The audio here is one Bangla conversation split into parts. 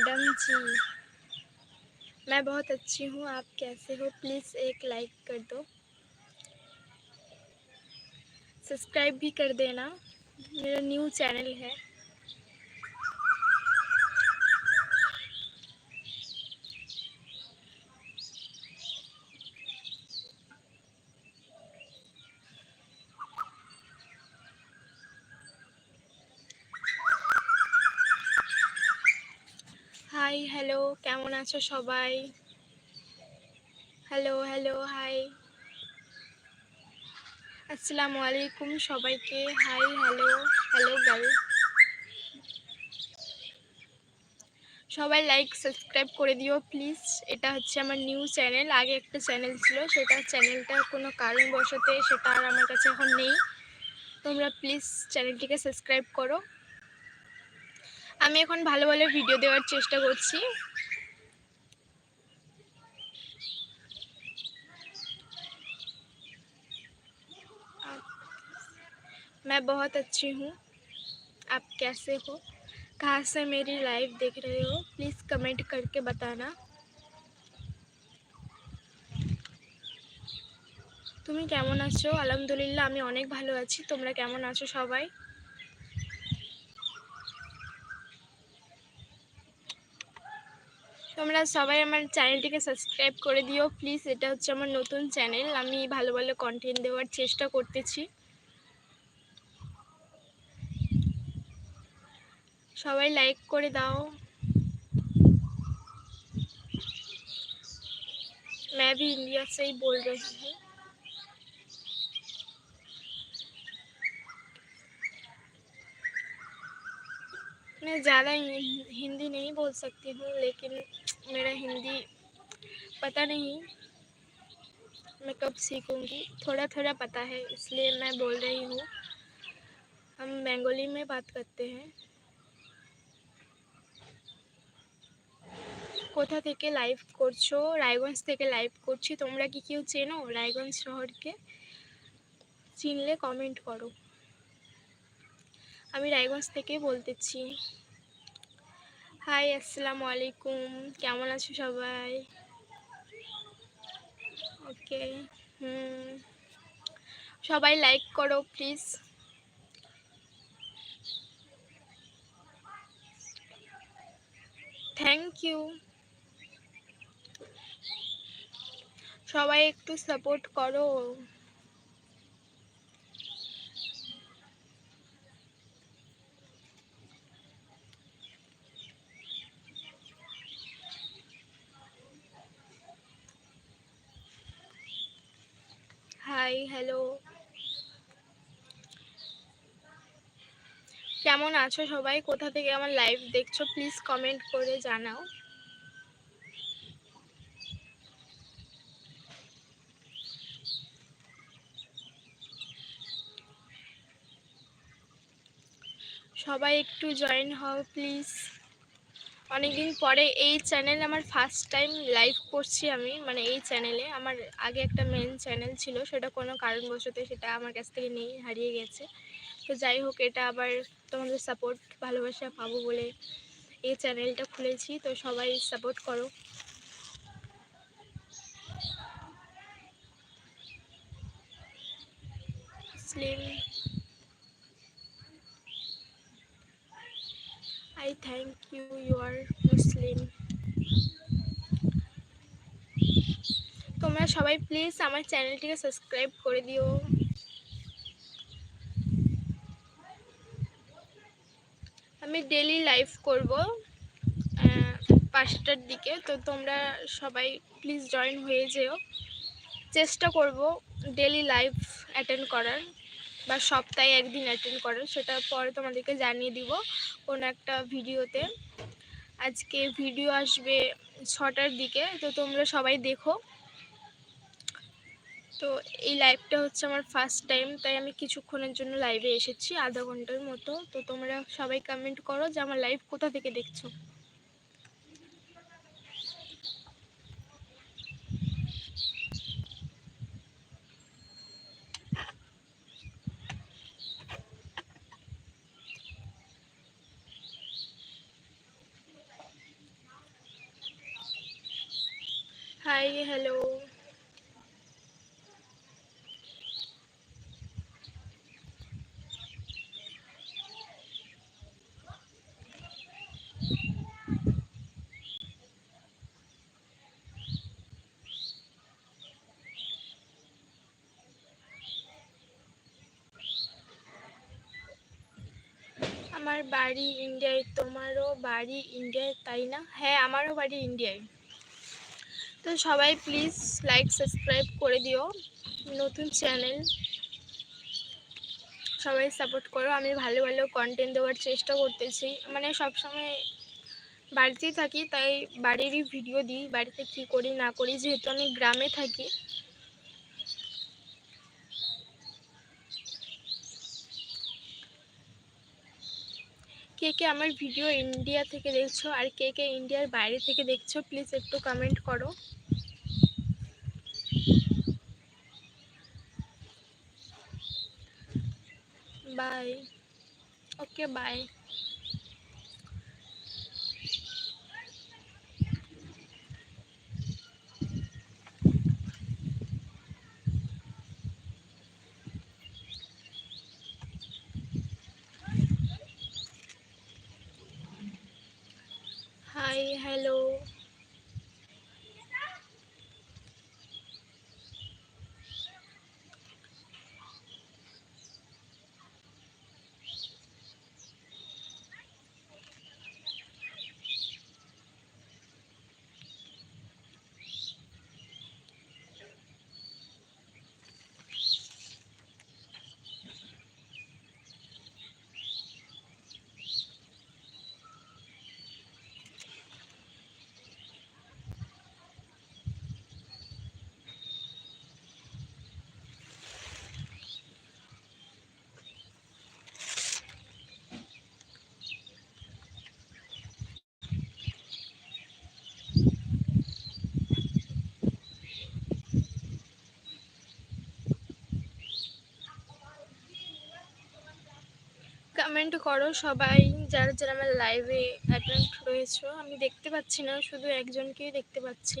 मैडम जी। मैं बहुत अच्छी हूँ, आप कैसे हो? प्लीज़ एक लाइक कर दो। सब्सक्राइब भी कर देना। मेरा न्यू चैनल है। কেমন আছো সবাই? হ্যালো হ্যালো হাই আসসালামু আলাইকুম সবাইকে। হাই হ্যালো হ্যালো গার্ল সবাই লাইক সাবস্ক্রাইব করে দিও প্লিজ এটা হচ্ছে আমার নিউ চ্যানেল আগে একটা চ্যানেল ছিল, সেটা চ্যানেলটা কোনো কারণবশতে সেটা আর আমার কাছে এখন নেই। তোমরা প্লিজ চ্যানেলটিকে সাবস্ক্রাইব করো। আমি এখন ভালো ভালো ভিডিও দেওয়ার চেষ্টা করছি। मैं बहुत अच्छी हूँ आप कैसे हो कहाँ से मेरी लाइव देख रहे हो प्लीज़ कमेंट करके बताना তুমি কেমন আছো আলহামদুলিল্লাহ আমি অনেক ভালো আছি তোমরা কেমন আছো সবাই তোমরা সবাই আমার চ্যানেলটিকে সাবস্ক্রাইব করে দিও প্লিজ এটা হচ্ছে আমার নতুন চ্যানেল আমি ভালো ভালো কন্টেন্ট দেওয়ার চেষ্টা করতেছি সবাই লাইক করে দাও मैं भी इंडिया से ही बोल रही हूँ मैं ज़्यादा हिंदी नहीं बोल सकती हूँ लेकिन मेरा हिंदी पता नहीं मैं कब सीखूँगी थोड़ा थोड़ा पता है इसलिए मैं बोल रही हूँ हम बंगाली में बात करते हैं কোথা থেকে লাইভ করছ? রায়গঞ্জ থেকে লাইভ করছি। তোমরা কি কেউ চেনো রায়গঞ্জ শহরকে? চিনলে কমেন্ট করো। আমি রায়গঞ্জ থেকে বলতেছি। হাই আসসালামু আলাইকুম। কেমন আছো সবাই? ওকে হুম। সবাই লাইক করো প্লিজ থ্যাংক ইউ সবাই একটু সাপোর্ট করো। হাই হ্যালো কেমন আছো সবাই? কোথা থেকে আমার লাইভ দেখছ? প্লিজ কমেন্ট করে জানাও। সবাই একটু জয়েন হও প্লিজ অনেকদিন পরে এই চ্যানেল আমার ফার্স্ট টাইম লাইভ করছি আমি মানে এই চ্যানেলে আমার আগে একটা মেন চ্যানেল ছিল, সেটা কোনো কারণবশত সেটা আমার কাছ থেকে নেই, হারিয়ে গেছে। তো যাই হোক, এটা আবার তোমাদের সাপোর্ট ভালোবাসা পাবো বলে এই চ্যানেলটা খুলেছি, তো সবাই সাপোর্ট করো। Slim I thank you, you are Muslim. তোমরা সবাই প্লিজ আমার চ্যানেলটিকে সাবস্ক্রাইব করে দিও। আমি ডেলি লাইভ করব পাঁচটার দিকে তো তোমরা সবাই প্লিজ জয়েন হয়ে যেও। চেষ্টা করব ডেলি লাইভ অ্যাটেন্ড করার। বা সপ্তাহে একদিন অ্যাটেন্ড করার সেটা পরে তোমাদেরকে জানিয়ে দিব কোনো একটা ভিডিওতে। আজকে ভিডিও আসবে ছটার দিকে, তো তোমরা সবাই দেখো। তো এই লাইভটা হচ্ছে আমার ফার্স্ট টাইম তাই আমি কিছুক্ষণের জন্য লাইভে এসেছি, আধা ঘণ্টার মতো। তো তোমরা সবাই কমেন্ট করো যে আমার লাইভ কোথা থেকে দেখছ হাই হ্যালো আমার বাড়ি ইন্ডিয়ায়, তোমারও বাড়ি ইন্ডিয়ায়, তাই না? হ্যাঁ আমারও বাড়ি ইন্ডিয়ায়। তো সবাই প্লিজ লাইক সাবস্ক্রাইব করে দিও। নতুন চ্যানেল সবাই সাপোর্ট করো। আমি ভালো ভালো কন্টেন্ট দেওয়ার চেষ্টা করতেছি। মানে সবসময় বাড়িতেই থাকি, তাই বাড়িরই ভিডিও দিই, বাড়িতে কী করি, না করি, যেহেতু আমি গ্রামে থাকি। কে কে আমার ভিডিও ইন্ডিয়া থেকে দেখছ আর কে কে ইন্ডিয়ার বাইরে থেকে দেখছ প্লিজ একটু কমেন্ট করো। Bye okay bye hi hello comment করো, সবাই যারা যারা আমার লাইভে অ্যাটেন্ড রয়েছে, আমি দেখতে পাচ্ছি না, শুধু একজনকেই দেখতে পাচ্ছি।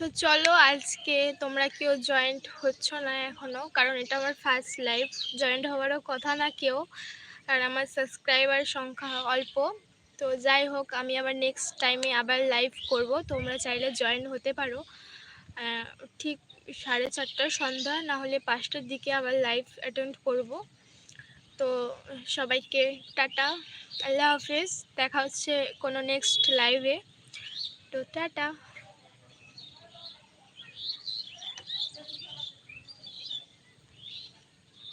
তো চলো আজকে তোমরা কেউ জয়েন্ট হচ্ছ না এখনও কারণ এটা আমার ফার্স্ট লাইভ জয়েন্ট হওয়ারও কথা না কেউ, আর আমার সাবস্ক্রাইবার সংখ্যা অল্প। তো যাই হোক, আমি আবার নেক্সট টাইমে আবার লাইভ করব। তোমরা চাইলে জয়েন হতে পারো। ঠিক সাড়ে চারটার সন্ধ্যা, না হলে পাঁচটার দিকে আবার লাইভ অ্যাটেন্ড করব। তো সবাইকে টাটা। আল্লাহ হাফেজ, দেখা হচ্ছে কোনো নেক্সট লাইভে তো টাটা।